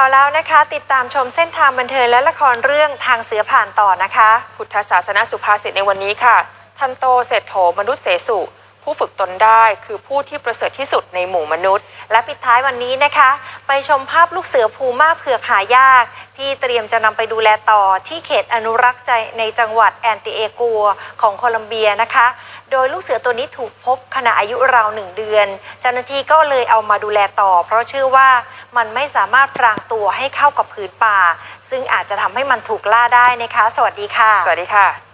ข่าวแล้วนะคะ ติดตามชมเส้นทางบันเทิงและละครเรื่องทางเสือผ่านต่อนะคะ พุทธศาสนสุภาษิตในวันนี้ค่ะ ทันโตเศรษโถมนุษย์เสสุ ผู้ฝึกตนได้คือผู้ที่ประเสริฐที่สุดในหมู่มนุษย์ และปิดท้ายวันนี้นะคะ ไปชมภาพลูกเสือภูมาเผือกหายาก ที่เตรียมจะนำไปดูแลต่อที่เขตอนุรักษ์ใจในจังหวัดแอนติเอกัวของโคลัมเบียนะคะ โดยลูกเสือตัวนี้ถูกพบขณะอายุราวหนึ่งเดือน เจ้าหน้าที่ก็เลยเอามาดูแลต่อ เพราะเชื่อว่า มันไม่สามารถพรางตัวให้เข้ากับผืนป่า ซึ่งอาจจะทำให้มันถูกล่าได้นะคะ สวัสดีค่ะ สวัสดีค่ะ